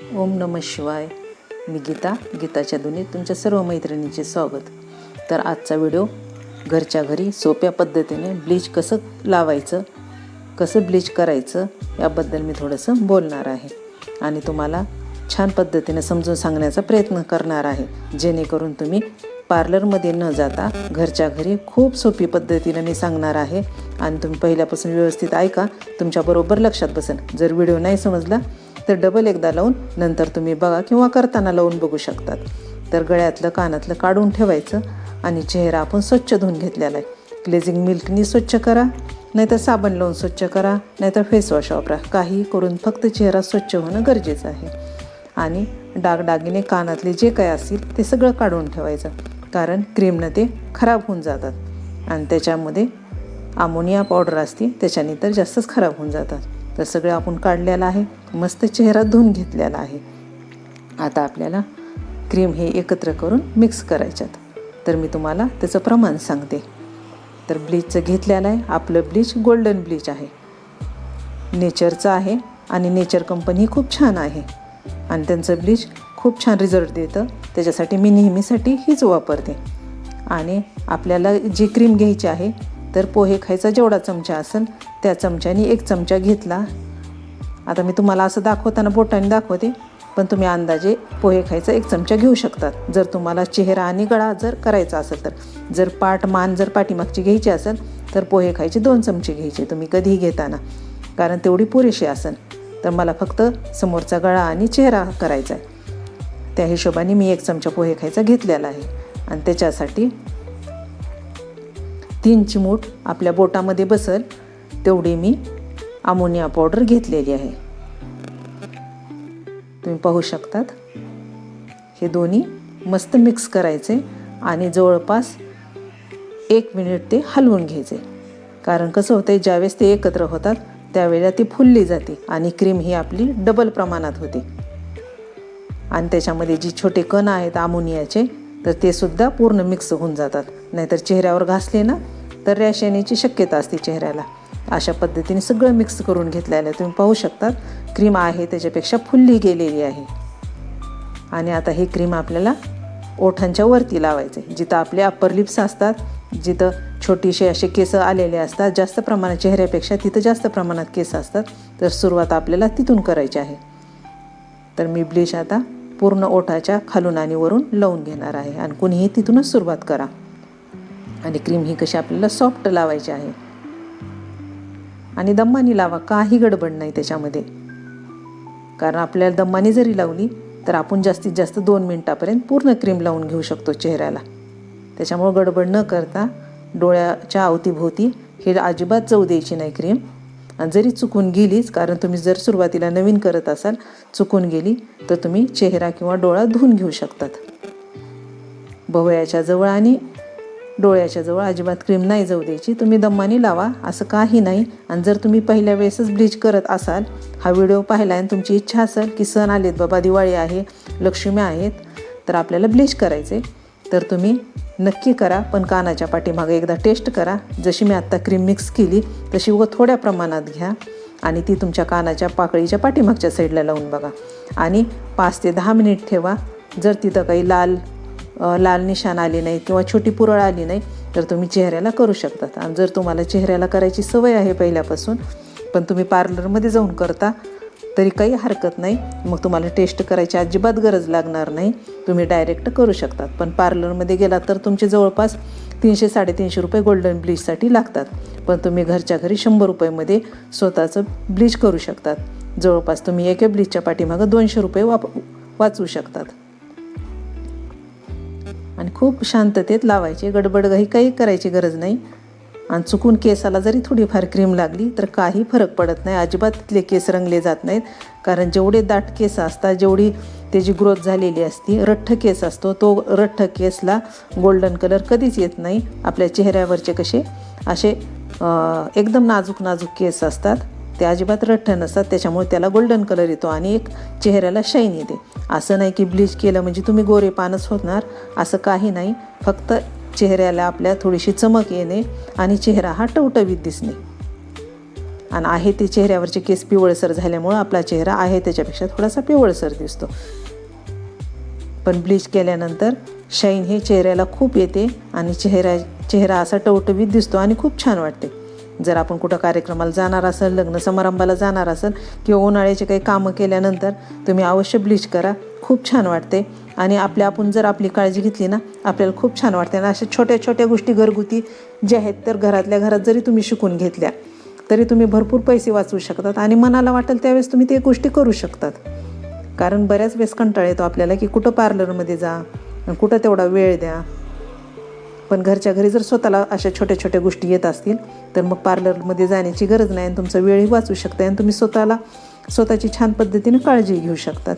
ओम नम शिवाय. मी गीता गीताच्या दुनीत तुमच्या सर्व मैत्रिणींचे स्वागत. तर आजचा व्हिडिओ घरच्या घरी सोप्या पद्धतीने ब्लीच कसं लावायचं कसं ब्लीच करायचं याबद्दल मी थोडंसं बोलणार आहे. आणि तुम्हाला छान पद्धतीने समजून सांगण्याचा प्रयत्न करणार आहे. जेणेकरून तुम्ही पार्लरमध्ये न जाता घरच्या घरी खूप सोपी पद्धतीनं मी सांगणार आहे. आणि तुम्ही पहिल्यापासून व्यवस्थित ऐका तुमच्याबरोबर लक्षात बसेल. जर व्हिडिओ नाही समजला तर डबल एकदा लावून नंतर तुम्ही बघा किंवा करताना लावून बघू शकतात. तर गळ्यातलं कानातलं काढून ठेवायचं आणि चेहरा आपण स्वच्छ धुवून घेतलेला आहे. क्लेझिंग मिल्कनी स्वच्छ करा नाहीतर साबण लावून स्वच्छ करा नाहीतर फेसवॉश वापरा. काही करून फक्त चेहरा स्वच्छ होणं गरजेचं आहे. आणि डागडागिने कानातले जे काय असतील ते सगळं काढून ठेवायचं. कारण क्रीमनं ते खराब होऊन जातात. आणि त्याच्यामध्ये अमोनिया पावडर असते त्याच्याने तर जास्तच खराब होऊन जातात. तर सगळं आपण काढलेलं आहे. मस्त चेहरा धुवून घेतलेला आहे. आता आपल्याला क्रीम हे एकत्र करून मिक्स करायच्यात. तर मी तुम्हाला त्याचं प्रमाण सांगते. तर ब्लीचचं घेतलेलं आहे. आपलं ब्लीच गोल्डन ब्लीच आहे. नेचरचं आहे आणि नेचर कंपनी खूप छान आहे. आणि त्यांचं ब्लीच खूप छान रिझल्ट देतं. त्याच्यासाठी मी नेहमीसाठी हीच वापरते. आणि आपल्याला जी क्रीम घ्यायची आहे तर पोहे खायचा जेवढा चमचा असेल त्या चमच्याने एक चमचा घेतला. आता मी तुम्हाला असं दाखवताना बोटाने दाखवते पण तुम्ही अंदाजे पोहे खायचा एक चमचा घेऊ शकतात. जर तुम्हाला चेहरा आणि गळा जर करायचा असेल तर जर पाठ मान जर पाठीमागची घ्यायची असेल तर पोहे खायचे दोन चमचे घ्यायचे तुम्ही कधीही घेताना. कारण तेवढी पुरेशी असेल तर मला फक्त समोरचा गळा आणि चेहरा करायचा आहे. त्या हिशोबाने मी एक चमचा पोहे खायचा घेतलेला आहे. आणि त्याच्यासाठी तीन चिमूट आपल्या बोटामध्ये बसल तेवढी मी अमोनिया पावडर घेतलेली आहे. तुम्ही पाहू शकतात हे दोन्ही मस्त मिक्स करायचे आणि जवळपास एक मिनिट ते हलवून घ्यायचे. कारण कसं होतं ज्यावेळेस ते एकत्र होतात त्यावेळेला ती फुलली जाते आणि क्रीम ही आपली डबल प्रमाणात होते. आणि त्याच्यामध्ये जी छोटे कण आहेत अमोनियाचे तर ते सुद्धा पूर्ण मिक्स होऊन जातात. नाहीतर चेहऱ्यावर घासले ना तर रॅश येण्याची शक्यता असते चेहऱ्याला. अशा पद्धतीने सगळं मिक्स करून घेतलेलं तुम्ही पाहू शकतात क्रीम आहे त्याच्यापेक्षा फुल्ली गेलेली आहे. आणि आता ही क्रीम आपल्याला ओठांच्या वरती लावायचे जिथं आपले अप्पर लिप्स असतात जिथं छोटीसे असे केस आलेले असतात जास्त प्रमाणात चेहऱ्यापेक्षा तिथं जास्त प्रमाणात केस असतात तर सुरुवात आपल्याला तिथून करायची आहे. तर मी ब्लिश आता पूर्ण ओठाच्या खालून आणि वरून लावून घेणार आहे. आणि कुणीही तिथूनच सुरुवात करा. आणि क्रीम ही कशी आपल्याला सॉफ्ट लावायची आहे. आणि दम्मानी लावा काही गडबड नाही त्याच्यामध्ये. कारण आपल्याला दम्मानी जरी लावली तर आपण जास्तीत जास्त दोन मिनटापर्यंत पूर्ण क्रीम लावून घेऊ शकतो चेहऱ्याला. त्याच्यामुळं गडबड न करता डोळ्याच्या अवतीभोवती हे अजिबात चव द्यायची नाही क्रीम आणि जरी चुकून गेलीच कारण तुम्ही जर सुरुवातीला नवीन करत असाल चुकून गेली तर तुम्ही चेहरा किंवा डोळा धुवून घेऊ शकतात. भवयाच्या जवळ आणि डोळ्याच्या जवळ अजिबात क्रीम नाही जाऊ द्यायची. तुम्ही दम्मानी लावा असं काही नाही. आणि जर तुम्ही पहिल्या वेळेसच ब्लीच करत असाल हा व्हिडिओ पाहिला आणि तुमची इच्छा असेल की सण आलेत बाबा दिवाळी आहे लक्ष्मी आहेत तर आपल्याला ब्लीच करायचे तर तुम्ही नक्की करा पण कानाच्या पाठीमागे एकदा टेस्ट करा. जशी मी आत्ता क्रीम मिक्स केली तशी व थोड्या प्रमाणात घ्या. आणि ती तुमच्या कानाच्या पाकळीच्या पाठीमागच्या साईडला लावून बघा. आणि पाच ते दहा मिनिट ठेवा. जर तिथं काही लाल लाल निशाण आली नाही किंवा छोटी पुरळ आली नाही तर तुम्ही चेहऱ्याला करू शकतात. आणि जर तुम्हाला चेहऱ्याला करायची सवय आहे पहिल्यापासून पण तुम्ही पार्लरमध्ये जाऊन करता तरी काही हरकत नाही. मग तुम्हाला टेस्ट करायची अजिबात गरज लागणार नाही. तुम्ही डायरेक्ट करू शकतात. पण पार्लरमध्ये गेलात तर तुमचे जवळपास तीनशे साडेतीनशे रुपये गोल्डन ब्लीचसाठी लागतात. पण तुम्ही घरच्या घरी शंभर रुपयेमध्ये स्वतःचं ब्लीच करू शकतात. जवळपास तुम्ही एका ब्लीचच्या पाठीमागं दोनशे रुपये वाप वाचवू शकतात. आणि खूप शांततेत लावायचे गडबडघाई काही करायची गरज नाही. आणि चुकून केसाला जरी थोडीफार क्रीम लागली तर काही फरक पडत नाही. अजिबात तिथले केस रंगले जात नाहीत. कारण जेवढे दाट केस असतात जेवढी त्याची ग्रोथ झालेली असती रठ्ठ केस असतो तो रठ्ठ केसला गोल्डन कलर कधीच येत नाही. आपल्या चेहऱ्यावरचे कसे असे एकदम नाजूक नाजूक केस असतात. ते अजिबात रठ्ठ नसतात त्याच्यामुळे त्याला गोल्डन कलर येतो आणि एक चेहऱ्याला शाईन येते. असं नाही की ब्लीच केलं म्हणजे तुम्ही गोरे पानच होणार असं काही नाही. फक्त चेहऱ्याला आपल्या थोडीशी चमक येणे आणि चेहरा हा टवटवीत दिसणे. आणि आहे ते चेहऱ्यावरचे केस पिवळसर झाल्यामुळं आपला चेहरा आहे त्याच्यापेक्षा थोडासा पिवळसर दिसतो. पण ब्लीच केल्यानंतर शाईन हे चेहऱ्याला खूप येते आणि चेहरा चेहरा असा टवटवीत दिसतो आणि खूप छान वाटते. जर आपण कुठं कार्यक्रमाला जाणार असेल लग्न समारंभाला जाणार असेल किंवा उन्हाळ्याचे काही कामं केल्यानंतर तुम्ही अवश्य ब्लीच करा. खूप छान वाटते. आणि आपल्या आपण जर आपली काळजी घेतली ना आपल्याला खूप छान वाटते. आणि अशा छोट्या छोट्या गोष्टी घरगुती ज्या आहेत तर घरातल्या घरात जरी तुम्ही शिकून घेतल्या तरी तुम्ही भरपूर पैसे वाचवू शकतात. आणि मनाला वाटेल त्यावेळेस तुम्ही ते गोष्टी करू शकतात. कारण बऱ्याच वेळेस कंटाळा येतो आपल्याला की कुठं पार्लरमध्ये जा कुठं तेवढा वेळ द्या. पण घरच्या घरी जर स्वतःला अशा छोट्या छोट्या गोष्टी येत असतील तर मग पार्लरमध्ये जाण्याची गरज नाही आणि तुमचा वेळही वाचू शकता आणि तुम्ही स्वतःला स्वतःची छान पद्धतीने काळजी घेऊ शकतात.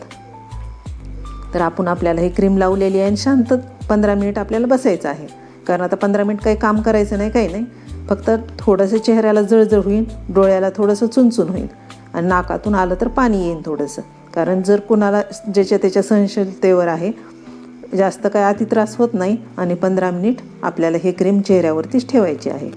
तर आपण आपल्याला ही क्रीम लावलेली आहे आणि शांत पंधरा मिनिट आपल्याला बसायचं आहे. कारण आता पंधरा मिनिट काही काम करायचं नाही काही नाही. फक्त थोडंसं चेहऱ्याला जळजळ होईल डोळ्याला थोडंसं चुनचुन होईल आणि नाकातून आलं तर पाणी येईल थोडंसं. कारण जर कुणाला ज्याच्या त्याच्या सहनशीलतेवर आहे जास्त काय अति त्रास होत नाही आणि पंधरा मिनिट आपल्याला हे क्रीम चेहऱ्यावरतीच ठेवायची आहे.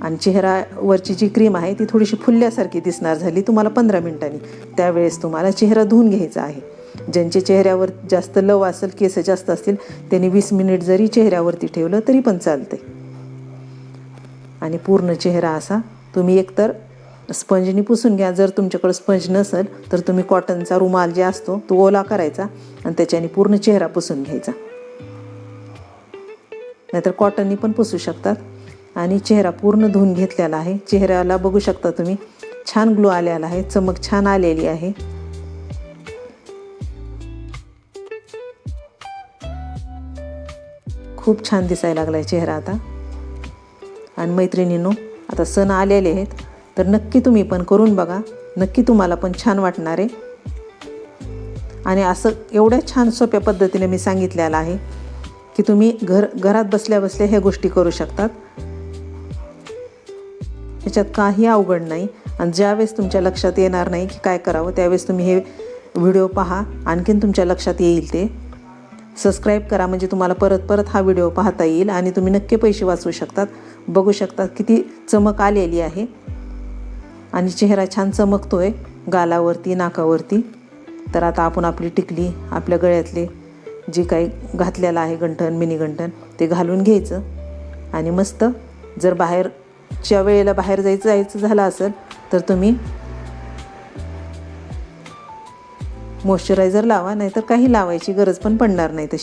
आणि चेहऱ्यावरची जी क्रीम आहे ती थोडीशी फुलल्यासारखी दिसणार झाली तुम्हाला पंधरा मिनिटांनी. त्यावेळेस तुम्हाला चेहरा धुवून घ्यायचा आहे. ज्यांच्या चेहऱ्यावर जास्त लव असेल केस जास्त असतील त्यांनी वीस मिनिट जरी चेहऱ्यावरती ठेवलं तरी पण चालते आणि पूर्ण चेहरा असा तुम्ही एकतर स्पंजनी पुसून घ्या. जर तुमच्याकडे स्पंज नसेल तर तुम्ही कॉटनचा रुमाल जे असतो तो ओला करायचा आणि त्याच्याने पूर्ण चेहरा पुसून घ्यायचा. नाहीतर कॉटननी पण पुसू शकतात. आणि चेहरा पूर्ण धुवून घेतलेला आहे. चेहऱ्याला बघू शकता तुम्ही छान ग्लो आलेला आहे. चमक छान आलेली आहे. खूप छान दिसायला लागला आहे चेहरा आता. आणि मैत्रिणींनो आता सण आलेले आहेत. तर नक्की तुम्ही पण करून बघा. नक्की तुम्हाला पण छान वाटणार आहे. आणि असं एवढ्या छान सोप्या पद्धतीने मी सांगितलेलं आहे की तुम्ही घर घरात बसल्या बसल्या ह्या गोष्टी करू शकतात. ह्याच्यात काही अवघड नाही. आणि ज्यावेळेस तुमच्या लक्षात येणार नाही की काय करावं त्यावेळेस तुम्ही हे व्हिडिओ पहा. आणखीन तुमच्या लक्षात येईल ते. सबस्क्राईब करा म्हणजे तुम्हाला परत परत हा व्हिडिओ पाहता येईल आणि तुम्ही नक्की पैसे वाचवू शकतात. बघू शकतात किती चमक आलेली आहे. आणि चेहरा छान चमकतोय गालावरती नाकावरती. तर आता आपण आपली टिकली आपल्या गळ्यातले जे काही घातलेलं आहे गंठण मिनी गंठण ते घालून घ्यायचं. आणि मस्त जर बाहेरच्या वेळेला बाहेर जायचं जायचं झालं असेल तर तुम्ही मॉइश्चरायझर लावा नाहीतर काही लावायची गरज पण पडणार नाही तशी.